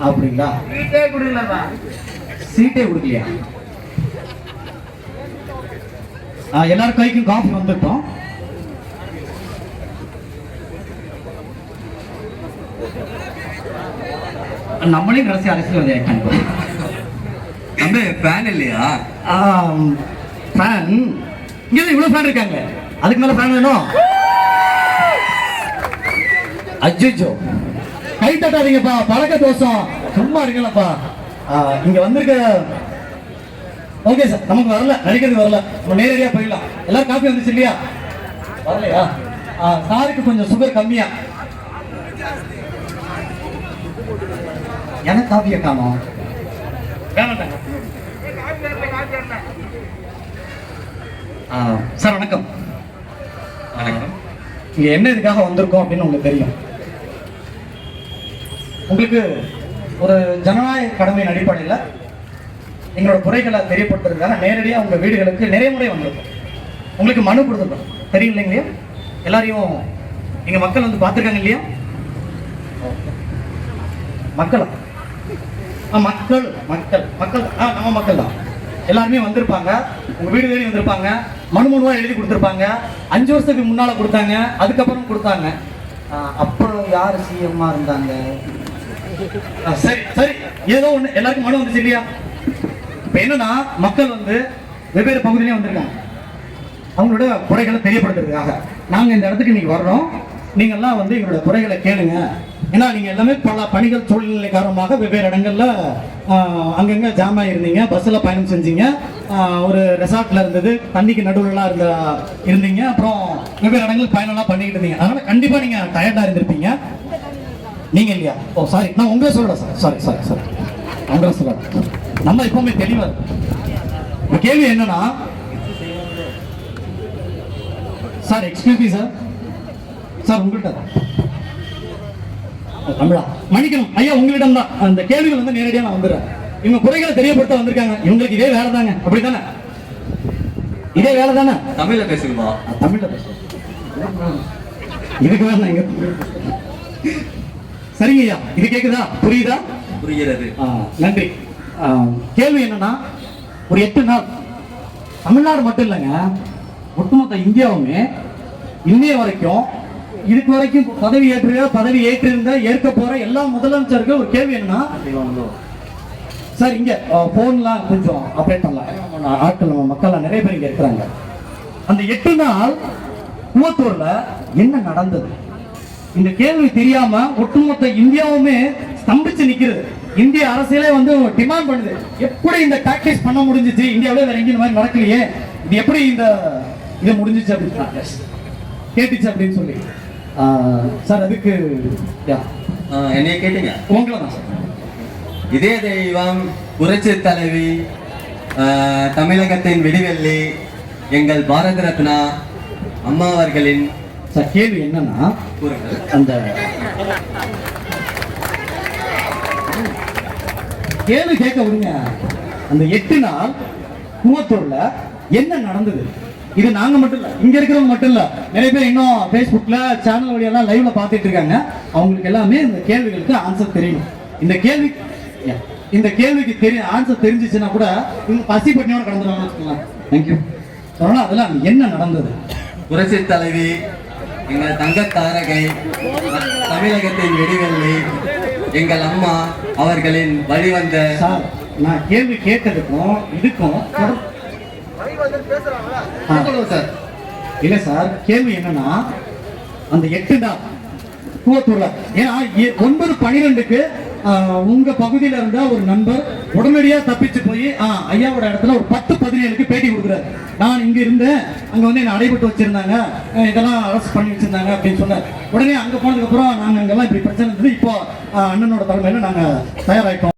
அப்படிங்களா? வீட்டே குடிக்கலப்பா சீட்டே கொடுக்கலையா? ஆ, எல்லார் கைக்கும் காஃபி வந்துட்டோம். நம்மளே கடைசி அரசியல் ஆயிட்டாங்க தம்பி ஃபேன் இல்லையா? ஃபேன் இங்கே இவ்வளோ ஃபேன் இருக்காங்க அதுக்கு மேலே ஃபேன் வேணும். அஜ்ஜோ. கை தட்டாதீங்கப்பா பழக்க தோஷம். சும்மா இருங்களப்பா இங்க வந்திருக்க ஓகே சார் நமக்கு வரல நடிக்கிறது வரல. நம்ம நேரடியா போயிடலாம். எல்லாரும் காப்பி வந்துச்சு இல்லையா? வரலையா? சாருக்கு கொஞ்சம் சுகர் கம்மியா. எனக்கு காப்பியை காணோம் சார் வணக்கம். வணக்கம் இங்க என்ன இதுக்காக வந்திருக்கோம் அப்படின்னு உங்களுக்கு தெரியும். உங்களுக்கு ஒரு ஜனநாயக கடமையின் அடிப்படையில் எங்களோட குறைகளை தெரியப்படுத்துறதுக்காக நேரடியாக உங்கள் வீடுகளுக்கு நிறைய முறை வந்திருக்கும். உங்களுக்கு மனு கொடுத்துருக்கோம். தெரியும் இல்லைங்களையா எல்லாரையும் எங்கள் மக்கள் வந்து பார்த்துருக்காங்க இல்லையா? மக்களா? ஆ மக்கள் மக்கள் மக்கள். ஆ நம்ம மக்கள் தான். எல்லாருமே வந்திருப்பாங்க. உங்க வீடு தேடி வந்திருப்பாங்க. மனு மனுவாக எழுதி கொடுத்துருப்பாங்க. அஞ்சு வருஷத்துக்கு முன்னால கொடுத்தாங்க. அதுக்கப்புறம் கொடுத்தாங்க. அப்புறம் யார் சிஎம்மா இருந்தாங்க? சரி சரி. ஏதோ ஒண்ணு எல்லாருக்கும் மனு வந்துச்சு இல்லையா? இப்ப என்னன்னா மக்கள் வந்து வெவ்வேறு பகுதியிலே வந்திருக்காங்க. அவங்களோட குறைகளை தெரியப்படுத்துறதுக்காக. நாங்க இந்த இடத்துக்கு இன்னைக்கு வர்றோம். நீங்க எல்லாம் வந்து எங்களோட குறைகளை கேளுங்க. ஏன்னா நீங்க எல்லாமே பல பணிகள் சூழ்நிலை காரணமாக வெவ்வேறு இடங்கள்ல அங்கங்கே அங்கங்க ஜாம் ஆயிருந்தீங்க. பஸ்ல பயணம் செஞ்சீங்க. ஒரு ரெசார்ட்ல இருந்தது. தண்ணிக்கு நடுவுலலாம் இருந்த இருந்தீங்க. அப்புறம் வெவ்வேறு இடங்கள் பயணம்லாம் பண்ணிக்கிட்டு இருந்தீங்க. அதனால கண்டிப்பா நீங்க டயர்டா இருந்திருப்பீங்க. நீங்க இல்லையா? ஓ சாரி நான் உங்களை சொல்லல சார் சாரி சாரி சாரி உங்களை சொல்லல. நம்ம எப்பவுமே தெளிவா இருக்கோம். இப்ப கேள்வி என்னன்னா sir excuse me sir sir உங்கள்கிட்ட தமிழா? மன்னிக்கணும். ஐயா உங்களிடம் தான். அந்த கேள்விகள் வந்து நேரடியாக நான் வந்துடுறேன். இவங்க குறைகளை தெரியப்படுத்த வந்திருக்காங்க. இவங்களுக்கு இதே வேலை தாங்க. அப்படிதானே இதே வேலை தானே? தமிழ்ல பேசுங்கம்மா. தமிழ்ல பேசுறேன். இதுக்கு வேணாம் இங்க சரிங்க ஐயா இது கேக்குதா? புரியுதா? புரிகிறது. நன்றி. கேள்வி என்னன்னா ஒரு எட்டு நாள் தமிழ்நாடு மட்டும் இல்லைங்க ஒட்டுமொத்த இந்தியாவுமே இன்னைய வரைக்கும் இதுக்கு வரைக்கும் பதவி ஏற்று பதவி ஏற்றிருந்த ஏற்க போற எல்லா முதலமைச்சருக்கு ஒரு கேள்வி என்னன்னா சார் இங்க போன்லாம் கொஞ்சம் அப்டேட் பண்ணலாம். ஆட்கள் நம்ம மக்கள் நிறைய பேர் இங்க இருக்கிறாங்க. அந்த எட்டு நாள் குவத்தூர்ல என்ன நடந்தது? இந்த கேள்வி தெரியாம ஒட்டுமொத்த இந்தியாவுமே ஸ்தம்பிச்சு நிக்கிறது இந்திய அரசியலே வந்து டிமாண்ட் பண்ணுது. எப்படி இந்த டாக்டிஸ் பண்ண முடிஞ்சிச்சு? இந்தியாவிலே வேற எங்கேயும் மாதிரி நடக்கலையே. இது எப்படி இந்த இது முடிஞ்சிச்சு அப்படின்னு கேட்டுச்சு அப்படின்னு சொல்லி. சார் அதுக்கு என்னைய கேட்டீங்க? உங்களை தான் சார். இதே தெய்வம் புரட்சி தலைவி தமிழகத்தின் விடிவெள்ளி எங்கள் பாரத ரத்னா அம்மா அவர்களின் சார் கேள்வி என்னன்னா அந்த கேள்வி கேட்க விடுங்க. அந்த எட்டு நாள் கூவத்தூர்ல என்ன நடந்தது? இது நாங்க மட்டும் இல்ல இங்க இருக்கிறவங்க மட்டும் இல்ல. நிறைய பேர் இன்னும் பேஸ்புக்ல சேனல் வழியெல்லாம் லைவ்ல பார்த்துட்டு இருக்காங்க. அவங்களுக்கு எல்லாமே இந்த கேள்விகளுக்கு ஆன்சர் தெரியணும். இந்த கேள்வி இந்த கேள்விக்கு தெரிய ஆன்சர் தெரிஞ்சிச்சுன்னா கூட இவங்க பசி பட்டினியோட கடந்துடுவாங்க வச்சுக்கலாம் தேங்க்யூ சொல்லலாம் அதெல்லாம் என்ன நடந்தது? புரட்சி தலைவி எங்கள் தங்க தாரகை தமிழகத்தின் விடிவெள்ளி எங்கள் அம்மா அவர்களின் வழிவந்த சார் நான் கேள்வி கேட்டதுக்கும் இதுக்கும் சார் இல்ல சார் கேள்வி என்னன்னா அந்த எட்டு தான் கூவத்தூர்ல ஏன்னா ஒன்பது பனிரெண்டுக்கு உங்க பகுதியில இருந்த ஒரு நண்பர் உடனடியா தப்பிச்சு போய் ஐயாவோட இடத்துல ஒரு பத்து பதினேழுக்கு பேட்டி கொடுக்குறாரு. நான் இங்க இருந்தேன் அங்க வந்து என்ன அடைபட்டு வச்சிருந்தாங்க. இதெல்லாம் அரசு பண்ணி வச்சிருந்தாங்க அப்படின்னு சொன்னார். உடனே அங்க போனதுக்கு அப்புறம் நாங்க அங்கெல்லாம் இப்படி பிரச்சனை இருந்தது. இப்போ அண்ணனோட தலைமையில நாங்க தயாராயிட்டோம்.